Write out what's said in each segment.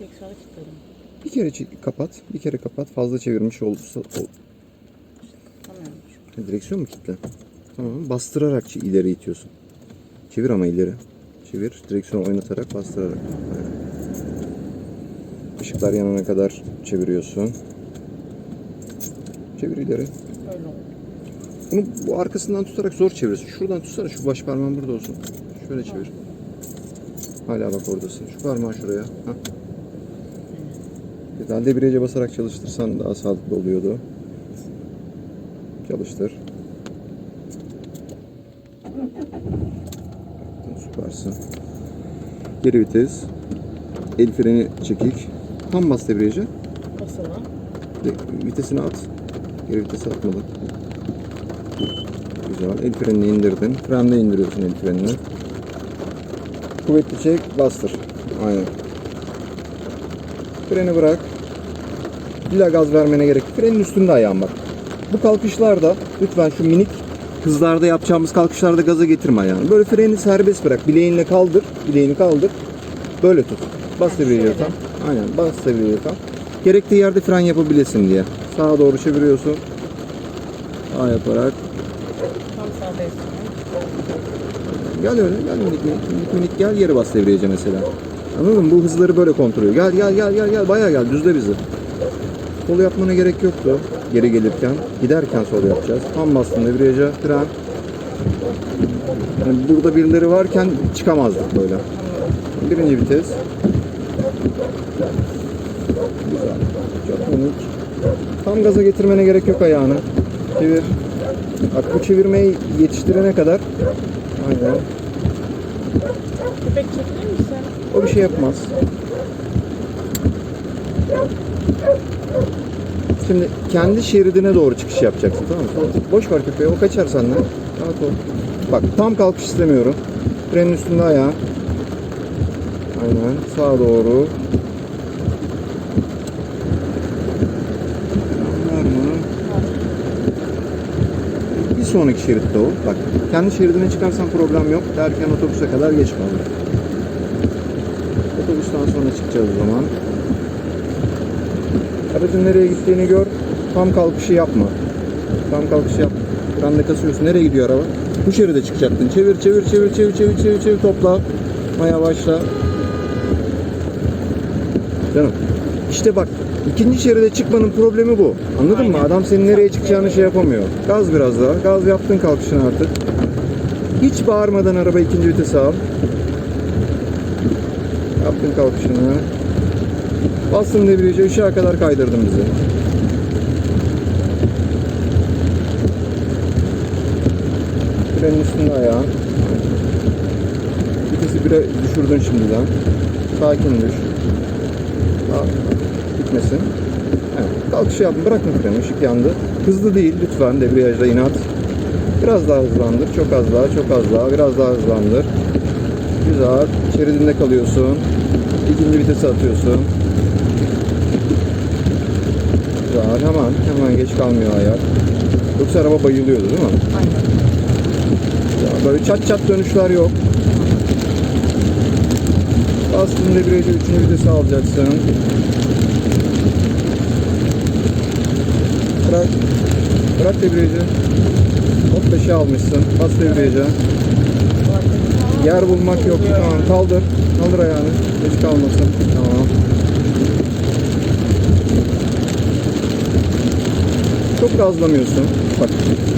Direksiyonu kilitledim. Bir kere çek- kapat, bir kere kapat. Fazla çevirmiş olursa ol- Tamam. direksiyon mu kilitli? Tamam. Bastırarak ileri itiyorsun. Çevir ama ileri. Çevir. Direksiyonu oynatarak bastırarak. Işıklar yanana kadar çeviriyorsun. Çevir ileri. Öyle oldu. Bunu bu arkasından tutarak zor çeviriyorsun. Şuradan tutsana şu baş parmağın burada olsun. Şöyle çevir. Hala bak oradasın. Şu parmağı şuraya. Hah. Pedal debriyaja basarak çalıştırsan daha sağlıklı oluyordu. Çalıştır. Süpersin. Geri vites. El freni çekik. Tam bas debriyaja. De- Vitesini at. Geri vitesi atmadı. Güzel. El frenini indirdin. Frende indiriyorsun el frenini. Kuvvetli çek, bastır. Aynen. Freni bırak. İlla gaz vermene gerek. yok. Frenin üstünde ayağın bak. Bu kalkışlarda lütfen şu minik hızlarda yapacağımız kalkışlarda gaza getirme ayağını. Böyle freni serbest bırak. Bileğinle kaldır. Bileğini kaldır. Böyle tut. Bas debriyaja tam. Aynen. Bas debriyaja tam. Gerektiği yerde fren yapabilesin diye. Sağa doğru çeviriyorsun. Sağ yaparak. Tam sağdayız. Gel öyle. Gel minik minik. Minik gel yere bas debriyaja mesela. Anladın mı? Bu hızları böyle kontrol ediyor. Gel gel gel gel gel. Bayağı gel. Düzle bizi. Sol yapmana gerek yoktu. Geri gelirken. Giderken sol yapacağız. Tam bastın debriyaja. Fren. Yani burada birileri varken çıkamazdık böyle. Birinci vites. Güzel. Çok minik. Tam gaza getirmene gerek yok ayağını. Çevir. Bak bu çevirmeyi yetiştirene kadar aynen. Köpek çekilir misin? O bir şey yapmaz. Şimdi kendi şeridine doğru çıkış yapacaksın tamam mı? Boş ver köpeği o kaçar senden. Rahat ol. Bak tam kalkış istemiyorum. Frenin üstünde ayağı. Aynen sağa doğru. Bir sonraki şeritte o. Bak kendi şeridine çıkarsan problem yok. Derken otobüse kadar geç kalır. Otobüsten sonra çıkacağız o zaman. Aracın nereye gittiğini gör. Tam kalkışı yapma. Tam kalkışı yap. Frende kasıyorsun. Nereye gidiyor araba? Bu şeride çıkacaktın. Çevir, çevir, çevir, çevir, çevir, çevir, çevir, topla. Maya başla. Canım. İşte bak ikinci şeride çıkmanın problemi bu. Anladın mı? Aynen. Adam senin nereye çıkacağını şey yapamıyor. Gaz biraz daha. Gaz yaptın kalkışını artık. Hiç bağırmadan araba ikinci vitese al. Yaptın kalkışını. Bastın debriyaja ışığa kadar kaydırdın bizi. Frenin üstünde ayağın. Vitesi bire düşürdün şimdiden. Sakin düş. Daha gitmesin. Evet. Kalkış yaptın. Bırakın freni. Işık yandı. Hızlı değil lütfen. Debriyajda inat. Biraz daha hızlandır. Çok az daha, çok az daha. Biraz daha hızlandır. Güzel. Şeridinde kalıyorsun. İkinci vitese atıyorsun. Güzel. Hemen, geç kalmıyor ayak. Yoksa araba bayılıyordu değil mi? Aynen. Ya böyle çat çat dönüşler yok. Bastın debriyaja üçüncü vitesi alacaksın. Bırak. Bırak debriyajı. Hop 5'e almışsın. Bas debriyaja. Yer bulmak yok. Tamam kaldır. Kaldır ayağını. Geç kalmasın. Tamam. Çok gazlamıyorsun. Bak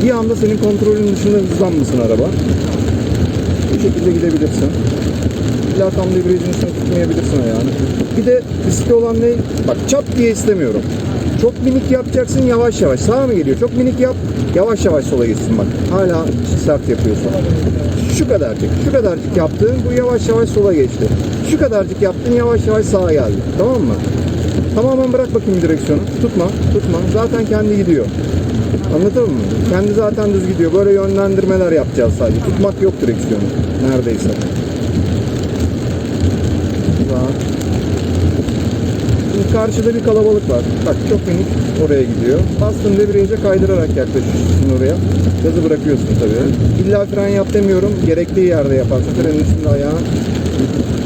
bir anda senin kontrolün dışında hızlanmasın araba. Bu şekilde gidebilirsin. İlla tam debriyajın üstüne tutmayabilirsin ayağını. Bir de riskli olan ne? Bak çat diye istemiyorum. Çok minik yapacaksın yavaş yavaş. Sağa mı geliyor? Çok minik yap. Yavaş yavaş sola gitsin bak. Hala sert yapıyorsun. Şu kadarcık. Şu kadarcık yaptın. Bu yavaş yavaş sola geçti. Şu kadarcık yaptın. Yavaş yavaş sağa geldi. Tamam mı? Tamamen bırak bakayım direksiyonu. Tutma. Tutma. Zaten kendi gidiyor. Anladın mı? Kendi zaten düz gidiyor. Böyle yönlendirmeler yapacağız sadece. Tutmak yok direksiyonu. Neredeyse. Güzel. Şimdi karşıda bir kalabalık var. Bak çok minik oraya gidiyor. Bastın debriyaja kaydırarak yaklaşıyorsun oraya. Gazı bırakıyorsun tabii. İlla fren yap demiyorum. Gerektiği yerde yaparsın. Frenin üstünde ayağın.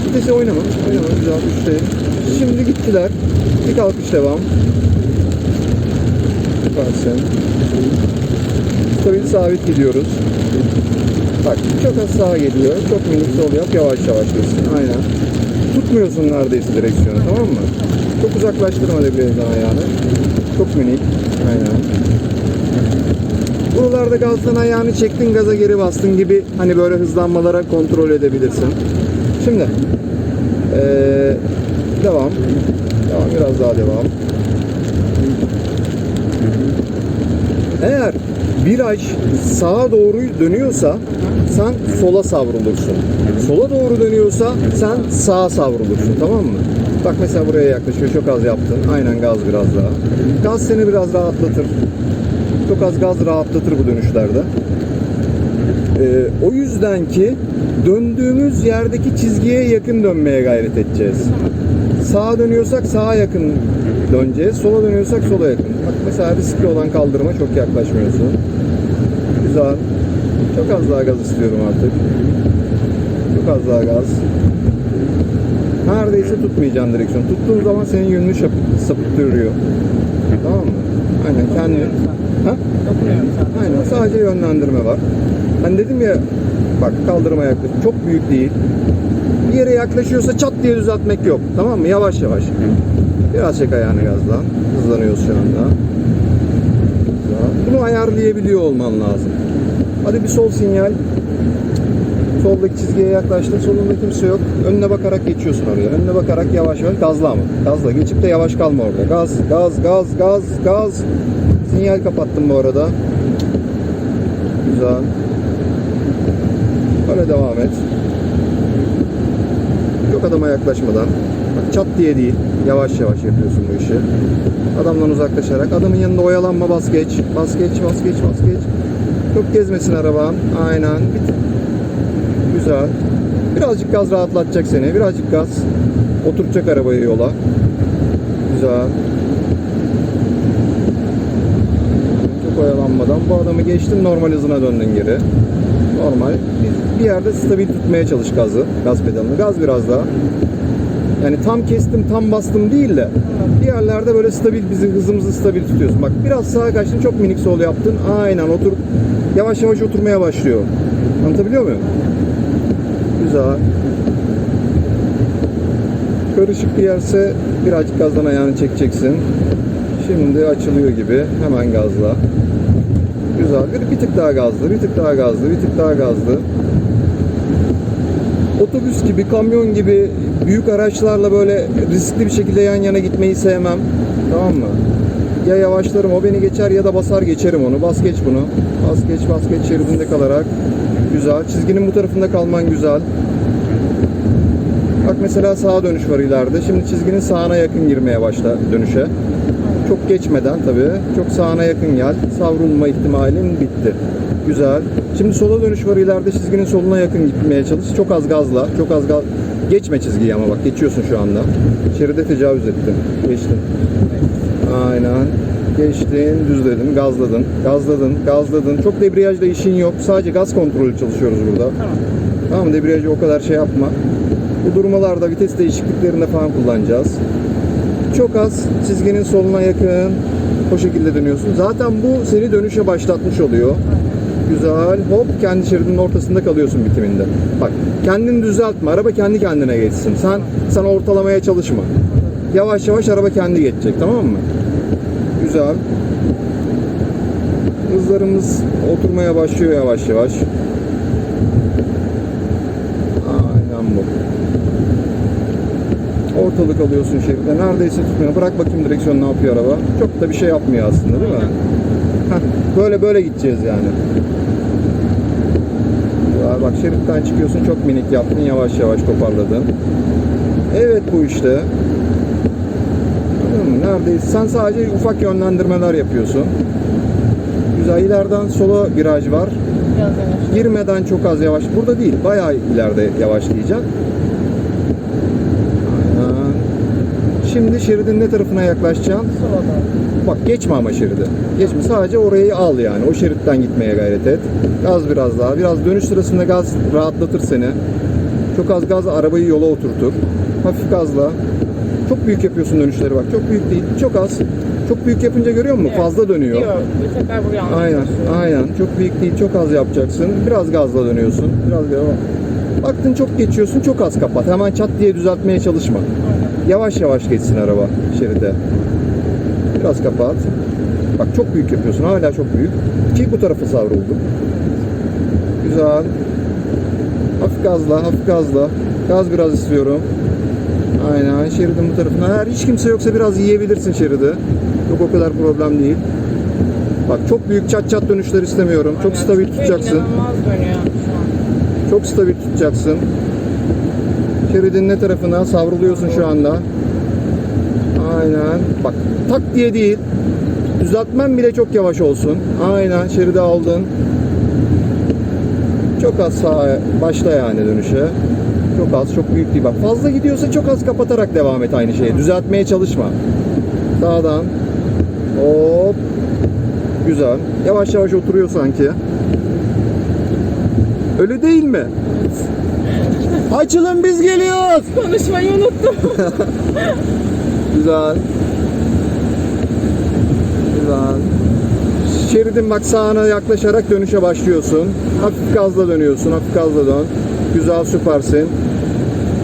Vitesi oynama. Oynama. Güzel. Üçte. Şimdi gittiler. Bir kalkış devam. Süpersin. Stabil sabit gidiyoruz. Bak çok az sağa geliyor. Çok minik sol yap. Yavaş yavaş gitsin. Aynen. Tutmuyorsun neredeyse direksiyonu tamam mı? Çok uzaklaştırma debriyajdan ayağını. Çok minik. Aynen. Buralarda gazdan ayağını çektin gaza geri bastın gibi hani böyle hızlanmalara kontrol edebilirsin. Şimdi ee, devam. Devam biraz daha devam. Eğer viraj sağa doğru dönüyorsa sen sola savrulursun. Sola doğru dönüyorsa sen sağa savrulursun tamam mı? Bak mesela buraya yaklaşıyor çok az yaptın. Aynen gaz biraz daha. Gaz seni biraz rahatlatır. Çok az gaz rahatlatır bu dönüşlerde. Ee, o yüzden ki döndüğümüz yerdeki çizgiye yakın dönmeye gayret edeceğiz. Sağa dönüyorsak sağa yakın döneceğiz. Sola dönüyorsak sola yakın. Bak mesela riskli olan kaldırıma çok yaklaşmıyorsun. Güzel. Çok az daha gaz istiyorum artık. Çok az daha gaz. Neredeyse tutmayacaksın direksiyon. Tuttuğun zaman senin yönünü sapıttırıyor. Tamam mı? Aynen kendin. Ha? Aynen sadece yönlendirme var. Hani dedim ya bak kaldırıma yaklaş. Çok büyük değil. Yere yaklaşıyorsa çat diye düzeltmek yok. Tamam mı? Yavaş yavaş. Biraz çek ayağını gazla. Hızlanıyoruz şu anda. Bunu ayarlayabiliyor olman lazım. Hadi bir sol sinyal. Soldaki çizgiye yaklaştın. Solunda kimse yok. Önüne bakarak geçiyorsun oraya. Önüne bakarak yavaş yavaş gazla ama. Gazla. Geçip de yavaş kalma orada. Gaz, gaz, gaz, gaz, gaz. Sinyal kapattım bu arada. Güzel. Böyle devam et. Çok adama yaklaşmadan. Bak çat diye değil. Yavaş yavaş yapıyorsun bu işi. Adamdan uzaklaşarak. Adamın yanında oyalanma bas geç. Bas geç, bas geç, bas geç. Çok gezmesin araban. Aynen. Bit. Güzel. Birazcık gaz rahatlatacak seni. Birazcık gaz. Oturtacak arabayı yola. Güzel. Çok oyalanmadan bu adamı geçtin normal hızına döndün geri. Normal. Bir- Bir yerde stabil tutmaya çalış gazı. Gaz pedalını. Gaz biraz daha. Yani tam kestim tam bastım değil de bir yerlerde böyle stabil bizi hızımızı stabil tutuyorsun. Bak biraz sağa kaçtın çok minik sol yaptın. Aynen otur. Yavaş yavaş oturmaya başlıyor. Anlatabiliyor muyum? Güzel. Karışık bir yerse birazcık gazdan ayağını çekeceksin. Şimdi açılıyor gibi. Hemen gazla. Bir, bir tık daha gazlı, bir tık daha gazlı, bir tık daha gazlı. Otobüs gibi, kamyon gibi büyük araçlarla böyle riskli bir şekilde yan yana gitmeyi sevmem. Tamam mı? Ya yavaşlarım o beni geçer ya da basar geçerim onu. Bas geç bunu. Bas geç bas geç şeridinde kalarak. Güzel. Çizginin bu tarafında kalman güzel. Bak mesela sağa dönüş var ileride. Şimdi çizginin sağına yakın girmeye başla dönüşe. Çok geçmeden tabii. Çok sağına yakın gel. Savrulma ihtimalin bitti. Güzel. Şimdi sola dönüş var ileride çizginin soluna yakın gitmeye çalış. Çok az gazla. Çok az gaz. Geçme çizgiyi ama bak geçiyorsun şu anda. Şeride tecavüz ettin. Geçtin. Aynen. Geçtin, düzledin, gazladın, gazladın, gazladın. Çok debriyajda işin yok. Sadece gaz kontrolü çalışıyoruz burada. Tamam. Tamam? Debriyajı o kadar şey yapma. Bu durmalarda vites değişikliklerinde falan kullanacağız. Çok az çizginin soluna yakın o şekilde dönüyorsun. Zaten bu seni dönüşe başlatmış oluyor. Güzel. Hop kendi şeridinin ortasında kalıyorsun bitiminde. Bak kendini düzeltme. Araba kendi kendine geçsin. Sen sen ortalamaya çalışma. Yavaş yavaş araba kendi geçecek tamam mı? Güzel. Hızlarımız oturmaya başlıyor yavaş yavaş. Aynen bu. Ortalık alıyorsun şeride. Neredeyse tutmuyor. Bırak bakayım direksiyon ne yapıyor araba. Çok da bir şey yapmıyor aslında değil mi? Heh, böyle böyle gideceğiz yani. Ya bak şeritten çıkıyorsun çok minik yaptın yavaş yavaş toparladın. Evet bu işte. Anladın mı? Neredeyiz? Sen sadece ufak yönlendirmeler yapıyorsun. Güzel ileriden sola viraj var. Biraz yavaş. Girmeden çok az yavaş. Burada değil. Bayağı ileride yavaşlayacak. Aynen. Şimdi şeridin ne tarafına yaklaşacaksın? Sola. Bak geçme ama şeridi. Geçme. Sadece orayı al yani. O şeritten gitmeye gayret et. Gaz biraz daha. Biraz dönüş sırasında gaz rahatlatır seni. Çok az gaz arabayı yola oturtur. Hafif gazla. Çok büyük yapıyorsun dönüşleri bak. Çok büyük değil. Çok az. Çok büyük yapınca görüyor musun? Evet. Fazla dönüyor. Diyor. Bir tekrar buraya Aynen, aynen. Çok büyük değil, çok az yapacaksın. Biraz gazla dönüyorsun. Biraz gazla. Baktın çok geçiyorsun, çok az kapat. Hemen çat diye düzeltmeye çalışma. Yavaş yavaş geçsin araba şeride. Biraz kapat. Bak çok büyük yapıyorsun. Hala çok büyük. Ki bu tarafa savruldu. Güzel. Hafif gazla, hafif gazla. Gaz biraz istiyorum. Aynen. Şeridin bu tarafına. Eğer hiç kimse yoksa biraz yiyebilirsin şeridi. Yok o kadar problem değil. Bak çok büyük çat çat dönüşler istemiyorum. Çok Aynen. stabil Çünkü tutacaksın. Çok stabil tutacaksın. Şeridin ne tarafına savruluyorsun şu anda. Aynen. Bak tak diye değil. Düzeltmen bile çok yavaş olsun. Aynen şeridi aldın. Çok az sağa başla yani dönüşe. Çok az, çok büyük değil. Bak fazla gidiyorsa çok az kapatarak devam et aynı şeyi. Düzeltmeye çalışma. Sağdan. Hop. Güzel. Yavaş yavaş oturuyor sanki. Öyle değil mi? Açılın biz geliyoruz. Konuşmayı unuttum. Güzel. Güzel. Şeridin bak sağına yaklaşarak dönüşe başlıyorsun. Hafif gazla dönüyorsun. Hafif gazla dön. Güzel süpersin.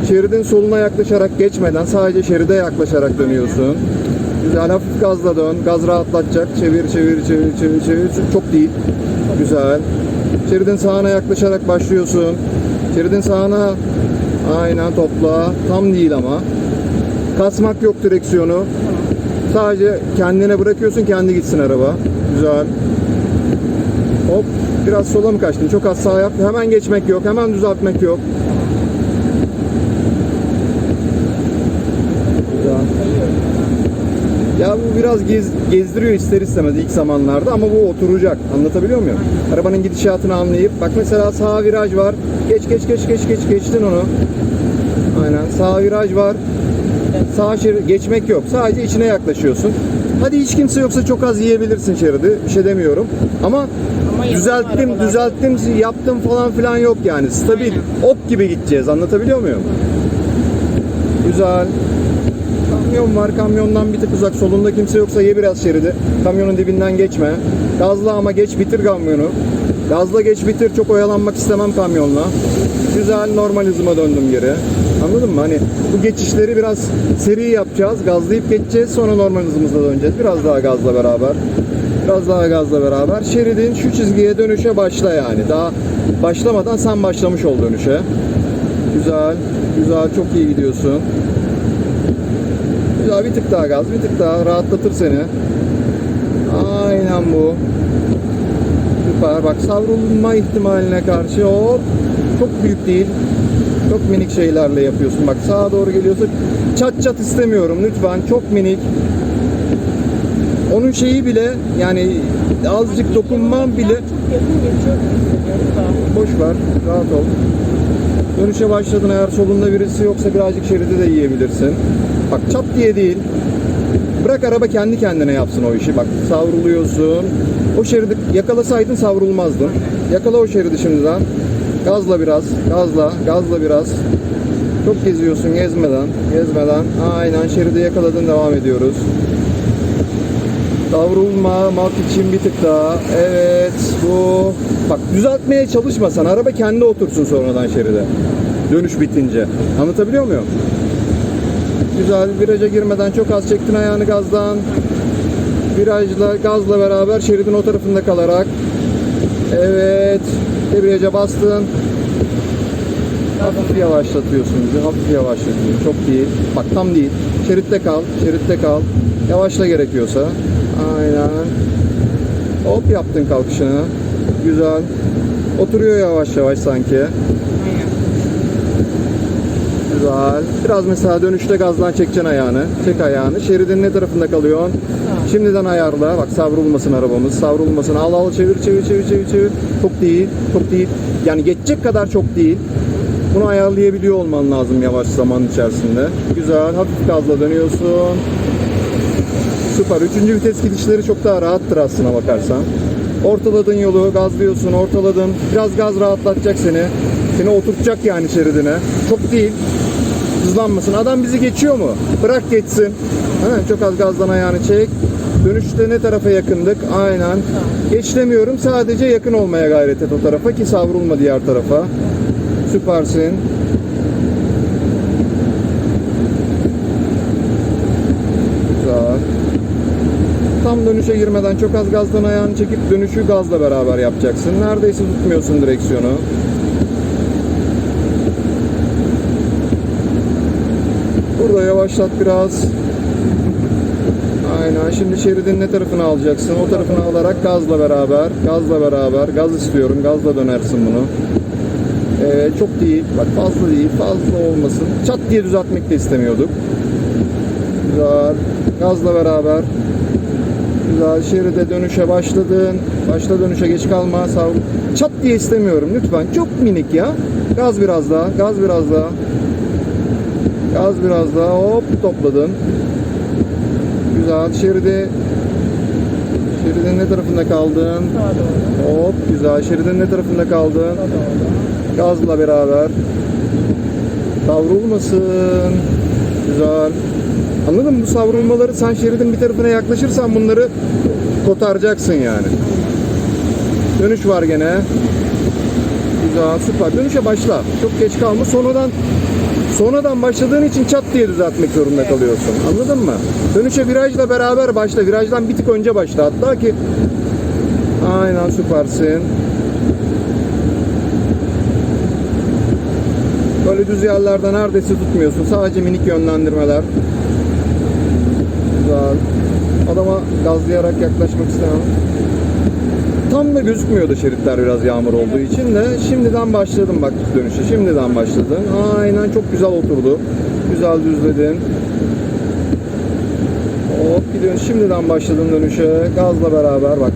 Şeridin soluna yaklaşarak geçmeden sadece şeride yaklaşarak dönüyorsun. Güzel hafif gazla dön. Gaz rahatlatacak. Çevir çevir çevir çevir çevir. Çok değil. Güzel. Şeridin sağına yaklaşarak başlıyorsun. Şeridin sağına aynen topla. Tam değil ama. Kasmak yok direksiyonu. Sadece kendine bırakıyorsun kendi gitsin araba. Güzel. Hop biraz sola mı kaçtın? Çok az sağ yap. Hemen geçmek yok. Hemen düzeltmek yok. Güzel. Ya bu biraz gez, gezdiriyor ister istemez ilk zamanlarda ama bu oturacak. Anlatabiliyor muyum? Arabanın gidişatını anlayıp bak mesela sağ viraj var. Geç geç geç geç geç geçtin onu. Aynen. Sağ viraj var. Sağ şerit geçmek yok. Sadece içine yaklaşıyorsun. Hadi hiç kimse yoksa çok az yiyebilirsin şeridi. Bir şey demiyorum. Ama Ama düzelttim, arabalar. düzelttim, yaptım falan filan yok yani. Stabil, Aynen. ok gibi gideceğiz. Anlatabiliyor muyum? Güzel. Kamyon var. Kamyondan bir tık uzak. Solunda kimse yoksa ye biraz şeridi. Kamyonun dibinden geçme. Gazla ama geç bitir kamyonu. Gazla geç bitir. Çok oyalanmak istemem kamyonla. Güzel normal hızıma döndüm geri. Anladın mı? Hani bu geçişleri biraz seri yapacağız. Gazlayıp geçeceğiz. Sonra normal hızımızla döneceğiz. Biraz daha gazla beraber. Biraz daha gazla beraber. Şeridin şu çizgiye dönüşe başla yani. Daha başlamadan sen başlamış ol dönüşe. Güzel. Güzel. Çok iyi gidiyorsun. Güzel bir tık daha gaz, bir tık daha rahatlatır seni. Aynen bu. Süper. Bak savrulma ihtimaline karşı hop. Çok büyük değil. Çok minik şeylerle yapıyorsun. Bak sağa doğru geliyorsa çat çat istemiyorum lütfen. Çok minik. Onun şeyi bile yani azıcık dokunmam bile boş ver. Rahat ol. Dönüşe başladın eğer solunda birisi yoksa birazcık şeridi de yiyebilirsin. Bak çat diye değil. Bırak araba kendi kendine yapsın o işi. Bak savruluyorsun. O şeridi yakalasaydın savrulmazdın. Yakala o şeridi şimdiden. Gazla biraz. Gazla. Gazla biraz. Çok geziyorsun gezmeden. Gezmeden. Aynen şeridi yakaladın devam ediyoruz. Savrulmamak için bir tık daha. Evet bu. Bak düzeltmeye çalışmasan araba kendi otursun sonradan şeride. Dönüş bitince. Anlatabiliyor muyum? Güzel viraja girmeden çok az çektin ayağını gazdan. Virajla gazla beraber şeridin o tarafında kalarak. Evet. Debriyaja bastın. Hafif yavaşlatıyorsun bizi. Hafif yavaşlatıyorsun. Çok değil. Bak tam değil. Şeritte kal. Şeritte kal. Yavaşla gerekiyorsa. Aynen. Hop yaptın kalkışını. Güzel. Oturuyor yavaş yavaş sanki. Güzel. Biraz mesela dönüşte gazdan çekeceksin ayağını. Çek ayağını. Şeridin ne tarafında kalıyorsun? Şimdiden ayarla. Bak savrulmasın arabamız. Savrulmasın. Al al çevir çevir çevir çevir çevir. Çok değil. Çok değil. Yani geçecek kadar çok değil. Bunu ayarlayabiliyor olman lazım yavaş zaman içerisinde. Güzel. Hafif gazla dönüyorsun. Süper. Üçüncü vites gidişleri çok daha rahattır aslına bakarsan. Ortaladın yolu, gazlıyorsun, ortaladın. Biraz gaz rahatlatacak seni. Seni oturtacak yani şeridine. Çok değil. Hızlanmasın. Adam bizi geçiyor mu? Bırak geçsin. Ha, çok az gazdan ayağını çek. Dönüşte ne tarafa yakındık? Aynen. Geç demiyorum. Sadece yakın olmaya gayret et o tarafa ki savrulma diğer tarafa. Süpersin. Tam dönüşe girmeden çok az gazdan ayağını çekip dönüşü gazla beraber yapacaksın. Neredeyse tutmuyorsun direksiyonu. Burada yavaşlat biraz. Aynen. Şimdi şeridin ne tarafını alacaksın? O tarafını alarak gazla beraber, gazla beraber, gaz istiyorum. Gazla dönersin bunu. Ee, çok değil. Bak fazla değil. Fazla olmasın. Çat diye düzeltmek de istemiyorduk. Güzel. Gazla beraber. Güzel. Şeride dönüşe başladın. Başla dönüşe geç kalma. Sağ Çat diye istemiyorum lütfen. Çok minik ya. Gaz biraz daha. Gaz biraz daha. Gaz biraz daha. Hop topladın. Güzel. Şeridi Şeridin ne tarafında kaldın? Hop güzel. Şeridin ne tarafında kaldın? Gazla beraber. Savrulmasın. Güzel. Anladın mı? Bu savrulmaları sen şeridin bir tarafına yaklaşırsan bunları kotaracaksın yani. Dönüş var gene. Güzel, süper. Dönüşe başla. Çok geç kalma. Sonradan sonradan başladığın için çat diye düzeltmek zorunda kalıyorsun. Anladın mı? Dönüşe virajla beraber başla. Virajdan bir tık önce başla. Hatta ki Aynen süpersin. Böyle düz yerlerde neredeyse tutmuyorsun. Sadece minik yönlendirmeler. Güzel. Adama gazlayarak yaklaşmak istemem. Tam da gözükmüyordu şeritler biraz yağmur olduğu için de şimdiden başladım bak dönüşe. Şimdiden başladın. Aynen çok güzel oturdu. Güzel düzledin. Hop gidiyorsun. Şimdiden başladın dönüşe. Gazla beraber bak.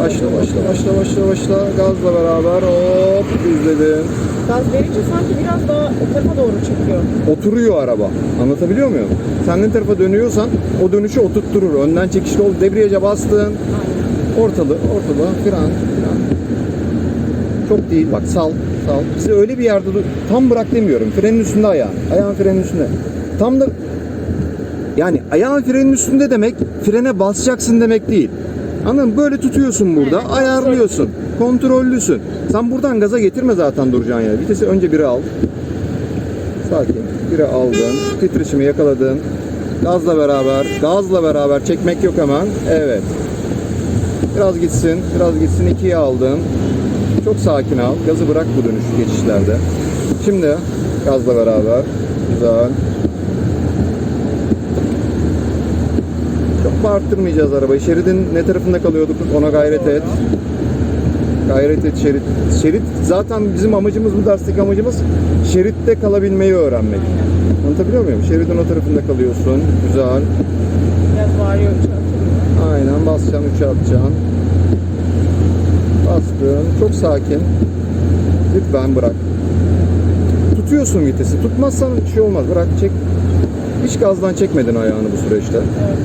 Başla başla başla başla başla. Gazla beraber hop düzledin. Gaz verince sanki biraz daha o tarafa doğru çekiyor. oturuyor araba. Anlatabiliyor muyum? Sen ne tarafa dönüyorsan o dönüşü oturtturur. Önden çekişli ol. Debriyaja bastın. Aynen. Ortalı, ortalı. Fren, fren. Çok değil. Bak sal, sal. Bizi öyle bir yerde tam bırak demiyorum. Frenin üstünde ayağın. Ayağın frenin üstünde. Tam da yani ayağın frenin üstünde demek frene basacaksın demek değil. Anladın mı? Böyle tutuyorsun burada. Evet, ayarlıyorsun. Kontrollüsün. Sen buradan gaza getirme zaten duracağın yere. Vitesi önce biri al. Sakin. Biri aldın. Titreşimi yakaladın. Gazla beraber, gazla beraber çekmek yok hemen. Evet. Biraz gitsin, biraz gitsin. ikiye aldın. Çok sakin al. Gazı bırak bu dönüş geçişlerde. Şimdi gazla beraber. Güzel. Çok bağırttırmayacağız arabayı. Şeridin ne tarafında kalıyorduk ona gayret et. Gayret et şerit. Şerit zaten bizim amacımız bu dersteki amacımız şeritte kalabilmeyi öğrenmek. Anlatabiliyor muyum? Şeridin o tarafında kalıyorsun. Güzel. Biraz bağırıyor. Aynen basacaksın, üçe atacaksın. Bastın. Çok sakin. Lütfen bırak. Tutuyorsun vitesi. Tutmazsan bir şey olmaz. Bırak çek. Hiç gazdan çekmedin ayağını bu süreçte. Evet.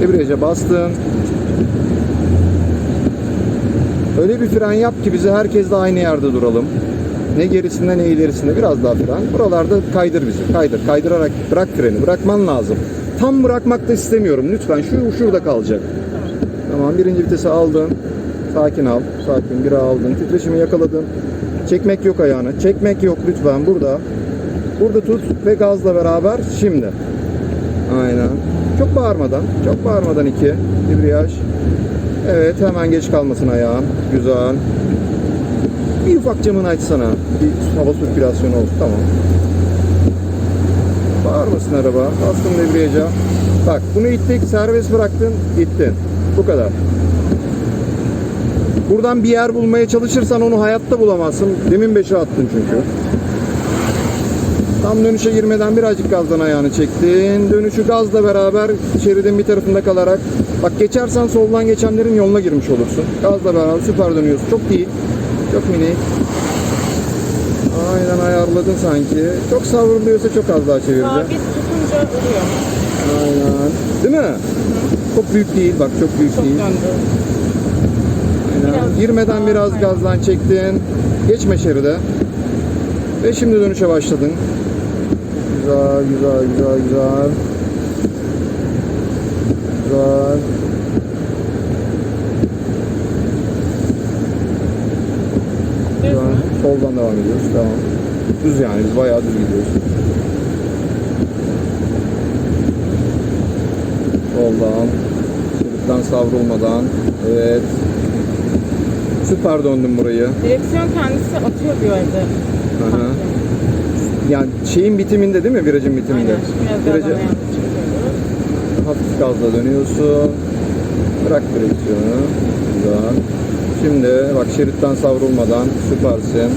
Debriyaja bastın. Öyle bir fren yap ki bizi herkes de aynı yerde duralım. Ne gerisinde ne ilerisinde biraz daha fren. Buralarda kaydır bizi. Kaydır. Kaydırarak bırak freni. Bırakman lazım. Tam bırakmak da istemiyorum. Lütfen şu şurada kalacak. Tamam birinci vitesi aldın. Sakin al. Sakin. Biri aldın. Titreşimi yakaladın. Çekmek yok ayağını. Çekmek yok lütfen burada. Burada tut ve gazla beraber şimdi. Aynen. Çok bağırmadan. Çok bağırmadan iki. Debriyaj. Evet hemen geç kalmasın ayağın. Güzel. Bir ufak camını açsana. Bir hava sirkülasyonu olsun. Tamam. Bağırmasın araba. Bastın debriyaja. Bak bunu ittik. Serbest bıraktın. Gittin. Bu kadar. Buradan bir yer bulmaya çalışırsan onu hayatta bulamazsın. Demin 5'e attın çünkü. Tam dönüşe girmeden birazcık gazdan ayağını çektin. Dönüşü gazla beraber şeridin bir tarafında kalarak bak geçersen soldan geçenlerin yoluna girmiş olursun. Gazla beraber süper dönüyorsun. Çok değil. Çok minik. Aynen ayarladın sanki. Çok savruluyorsa çok az daha çevirdi. Sabit tutunca oluyor. Aynen. Değil mi? Çok büyük değil. Bak çok büyük Çok değil. döndü. Aynen. Biraz Girmeden biraz aynen. gazdan çektin. Geçme şeride. Ve şimdi dönüşe başladın. Güzel, güzel, güzel, güzel. Güzel. Düz Güzel. mü? Soldan devam ediyoruz. Tamam. Düz yani biz bayağı düz gidiyoruz. Soldan. Şeritten savrulmadan. Evet. Süper döndüm burayı. Direksiyon kendisi atıyor bir yerde. Hı hı. Yani şeyin bitiminde değil mi? Virajın bitiminde. Aynen. Biraz Virajı hafif gazla dönüyorsun. Bırak direksiyonu. Güzel. Şimdi bak şeritten savrulmadan süpersin.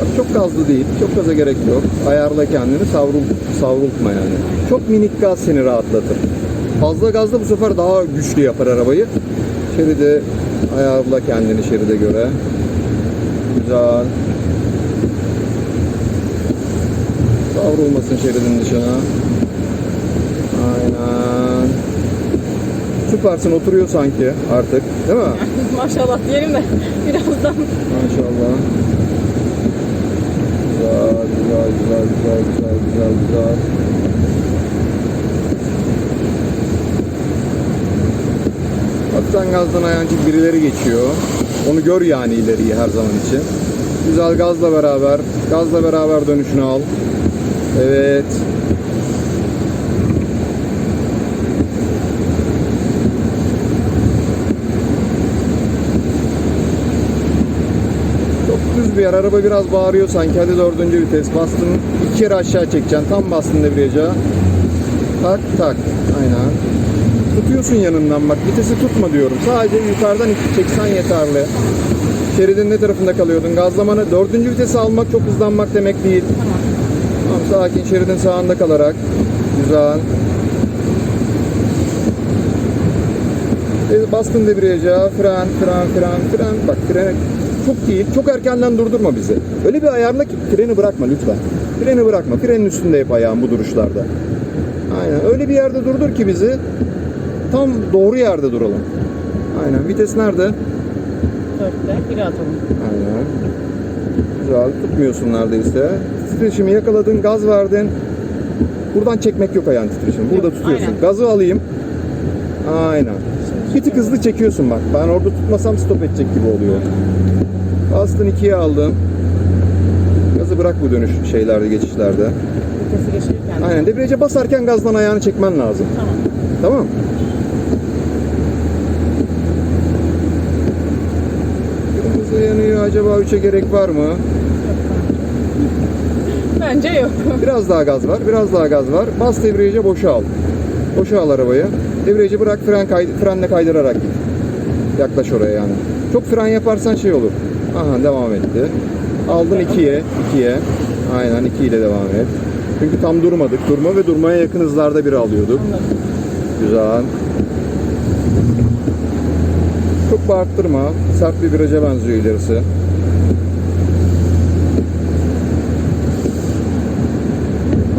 Bak çok gazlı değil. Çok gaza gerek yok. Ayarla kendini savrul, savrultma yani. Çok minik gaz seni rahatlatır. Fazla gazla bu sefer daha güçlü yapar arabayı. Şeridi ayarla kendini şeride göre. Güzel. Savrulmasın şeridin dışına. Aynen. Süpersin oturuyor sanki artık. Değil mi? Maşallah diyelim de birazdan Maşallah. Güzel, güzel, güzel, güzel, güzel, güzel, güzel. Bak sen gazdan ayağın çık, birileri geçiyor. Onu gör yani ileriyi her zaman için. Güzel gazla beraber, gazla beraber dönüşünü al. Evet. Çok düz bir yer. Araba biraz bağırıyor sanki. Hadi dördüncü vites. Bastın. iki kere aşağı çekeceksin. Tam bastın debriyaja. Tak tak. Aynen. Tutuyorsun yanından bak. Vitesi tutma diyorum. Sadece yukarıdan iki çeksen yeterli. Şeridin ne tarafında kalıyordun? Gazlamanı dördüncü vitesi almak çok hızlanmak demek değil. Tamam sakin şeridin sağında kalarak. Güzel. E, Bastın debriyaja, fren, fren, fren, fren. Bak frene çok değil, çok erkenden durdurma bizi. Öyle bir ayarla ki freni bırakma lütfen. Freni bırakma, frenin üstünde hep ayağın bu duruşlarda. Aynen, öyle bir yerde durdur ki bizi tam doğru yerde duralım. Aynen, vites nerede? dörtte biri atalım. Aynen. Güzel, tutmuyorsun neredeyse. Titreşimi yakaladın, gaz verdin. Buradan çekmek yok ayağın titreşimi. Burada Yok, tutuyorsun. aynen. Gazı alayım. Aynen. Bir tık hızlı çekiyorsun bak. Ben orada tutmasam stop edecek gibi oluyor. Bastın ikiye aldın. Gazı bırak bu dönüş şeylerde, geçişlerde. Vitesi geçirirken. Aynen. Debriyaja basarken gazdan ayağını çekmen lazım. Tamam. Tamam. Kırmızı yanıyor. Acaba 3'e gerek var mı? Bence yok. Biraz daha gaz var. Biraz daha gaz var. Bas debriyaja boşa al. Boşa al arabayı. Debriyajı bırak fren kay frenle kaydırarak git. Yaklaş oraya yani. Çok fren yaparsan şey olur. Aha devam etti. Aldın 2'ye. 2'ye. Aynen 2 ile devam et. Çünkü tam durmadık. Durma ve durmaya yakın hızlarda bir alıyorduk. Güzel. Çok bağırttırma. Sert bir viraja benziyor ilerisi.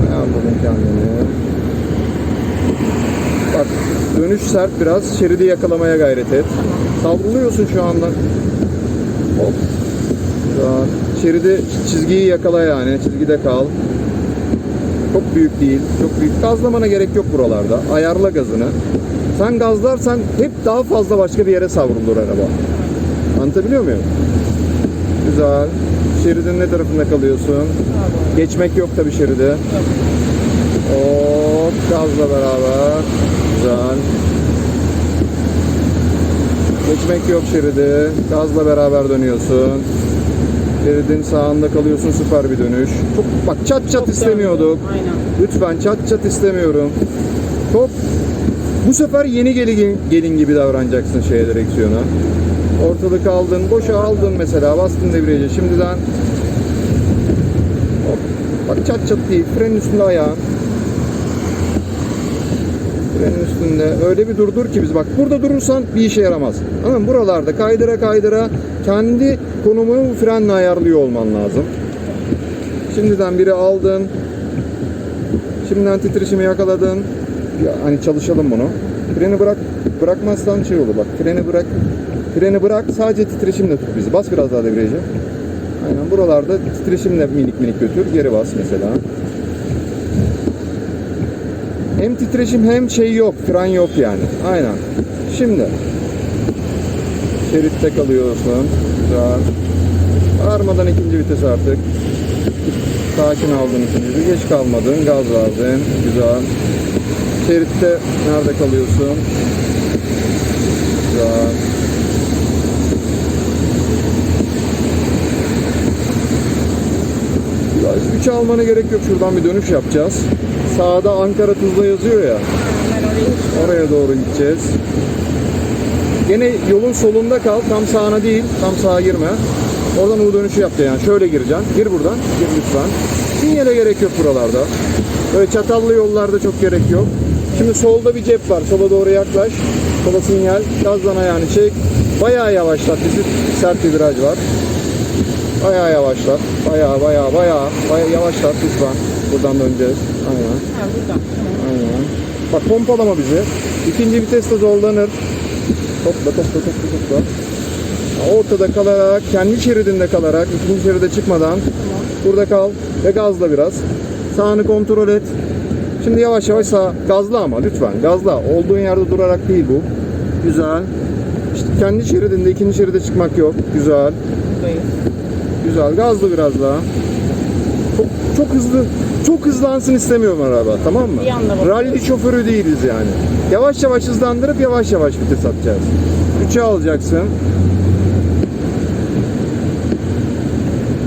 Ayarladın kendini. Bak dönüş sert biraz. Şeridi yakalamaya gayret et. Savruluyorsun şu anda. Şeridi çizgiyi yakala yani. Çizgide kal. Çok büyük değil. Çok büyük. Gazlamana gerek yok buralarda. Ayarla gazını. Sen gazlarsan hep daha fazla başka bir yere savrulur araba. Anlatabiliyor muyum? Güzel. Şeridin ne tarafında kalıyorsun? Doğru. Geçmek yok tabii şeride. Yok. Hop gazla beraber. Güzel. Geçmek yok şeridi. Gazla beraber dönüyorsun. Şeridin sağında kalıyorsun süper bir dönüş. Çok bak çat çat Çok istemiyorduk. Aynen. Lütfen çat çat istemiyorum. Çok bu sefer yeni gelin, gelin gibi davranacaksın şeye direksiyona. Ortalık aldın, boşa aldın mesela, bastın debriyaja şimdiden. Hop. Bak çat çat değil, frenin üstünde ayağın. Frenin üstünde. Öyle bir durdur ki biz bak burada durursan bir işe yaramaz. Ama buralarda kaydıra kaydıra kendi konumunu frenle ayarlıyor olman lazım. Şimdiden biri aldın. Şimdiden titreşimi yakaladın. Ya, hani çalışalım bunu. Freni bırak, bırakmazsan şey olur bak. Freni bırak, freni bırak. Sadece titreşimle tut bizi. Bas biraz daha debriyaja. Aynen buralarda titreşimle minik minik götür. Geri bas mesela. Hem titreşim hem şey yok. Fren yok yani. Aynen. Şimdi. Şeritte kalıyorsun. Güzel. Bağırmadan ikinci vites artık. Sakin aldın ikinci. Geç kalmadın. Gaz verdin. Güzel. Şeritte nerede kalıyorsun? Güzel. 3 almana gerek yok. Şuradan bir dönüş yapacağız. Sağda Ankara Tuzla yazıyor ya. Oraya doğru gideceğiz. Gene yolun solunda kal. Tam sağına değil. Tam sağa girme. Oradan U dönüşü yap yani. Şöyle gireceksin. Gir buradan. Gir lütfen. Sinyale gerek yok buralarda. Böyle çatallı yollarda çok gerek yok. Şimdi solda bir cep var. Sola doğru yaklaş. Sola sinyal. Gazdan ayağını çek. Bayağı yavaşlat. Bizi sert bir viraj var. Bayağı yavaşlat. Bayağı bayağı bayağı. Bayağı yavaşlat lütfen. Buradan döneceğiz. Aynen. Ha buradan. Aynen. Bak pompalama bizi. İkinci viteste zorlanır. Topla topla topla topla. Ortada kalarak, kendi şeridinde kalarak, ikinci şeride çıkmadan burada kal ve gazla biraz. Sağını kontrol et. Şimdi yavaş yavaş sağ, gazla ama lütfen gazla. Olduğun yerde durarak değil bu. Güzel. İşte kendi şeridinde, ikinci şeride çıkmak yok. Güzel. Buradayız. Güzel. Gazlı biraz daha. Çok, çok hızlı, çok hızlansın istemiyorum araba. Tamam mı? Bir anda. Rally şoförü değiliz yani. Yavaş yavaş hızlandırıp yavaş yavaş vites atacağız. 3'e alacaksın.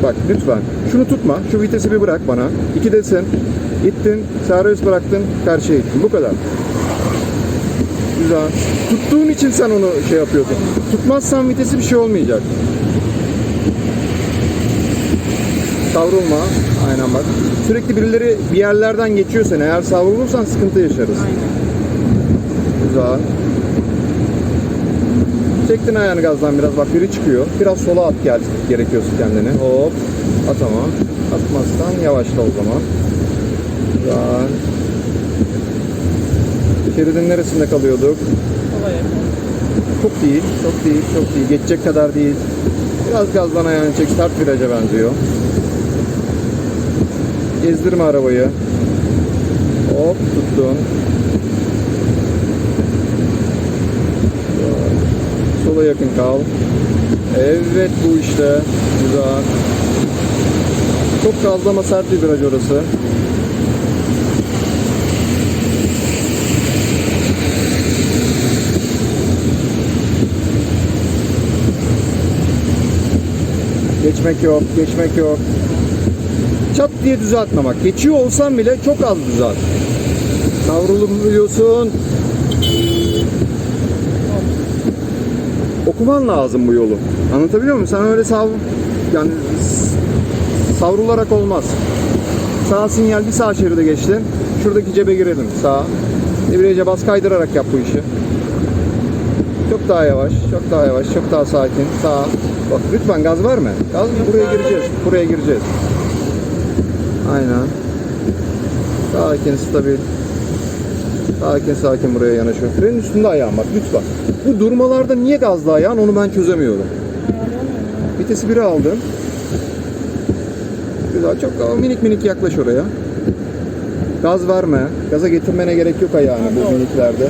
Bak lütfen. Şunu tutma. Şu vitesi bir bırak bana. 2'desin. Gittin. Serbest bıraktın. Karşıya gittin. Bu kadar. Güzel. Tuttuğun için sen onu şey yapıyorsun. Tutmazsan vitesi bir şey olmayacak. Savrulma. Aynen bak. Sürekli birileri bir yerlerden geçiyor seni. Eğer savrulursan sıkıntı yaşarız. Aynen. Güzel. Çektin ayağını gazdan biraz. Bak biri çıkıyor. Biraz sola at gel gerekiyorsa kendini. Hop. At ama. Atmazsan yavaşla o zaman. Güzel. Şeridin neresinde kalıyorduk? Yakın. Çok değil, çok değil, çok değil. Geçecek kadar değil. Biraz gazdan ayağını çek. Sert viraja benziyor. Gezdirme arabayı. Hop tuttun. Sola yakın kal. Evet bu işte. Güzel. Çok gazlama sert bir viraj orası. Geçmek yok, geçmek yok. Çat diye düzeltme bak. Geçiyor olsan bile çok az düzelt. Savrulmuyorsun. Okuman lazım bu yolu. Anlatabiliyor muyum? Sen öyle sav yani savrularak olmaz. Sağ sinyal bir sağ şeride geçtin. Şuradaki cebe girelim. Sağ. Debriyaja bas kaydırarak yap bu işi. Çok daha yavaş, çok daha yavaş, çok daha sakin. Sağ. Bak lütfen gaz verme. Gaz buraya gireceğiz. Buraya gireceğiz. Aynen. Sakin, stabil. Sakin sakin buraya yanaşıyor. Frenin üstünde ayağım bak lütfen. Bu durmalarda niye gazlı ayağın onu ben çözemiyorum. Vitesi 1'e aldım. Güzel çok minik minik yaklaş oraya. Gaz verme. Gaza getirmene gerek yok ayağını bu miniklerde.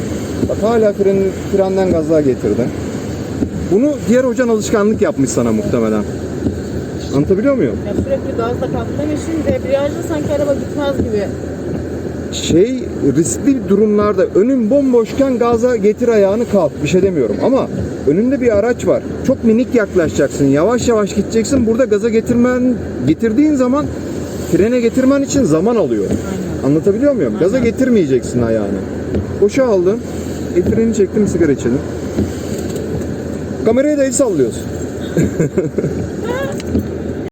Bak hala fren, frenden gazlığa getirdin. Bunu diğer hocan alışkanlık yapmış sana muhtemelen. Anlatabiliyor muyum? Ya sürekli gazla kalktığım için debriyajda sanki araba gitmez gibi. şey riskli durumlarda önün bomboşken gaza getir ayağını kalk. Bir şey demiyorum ama önünde bir araç var. Çok minik yaklaşacaksın. Yavaş yavaş gideceksin. Burada gaza getirmen getirdiğin zaman frene getirmen için zaman alıyor. Anlatabiliyor muyum? Gaza Aynen. getirmeyeceksin ayağını. Boşa aldın. El freni çektim sigara içelim. Kamerayı da el sallıyorsun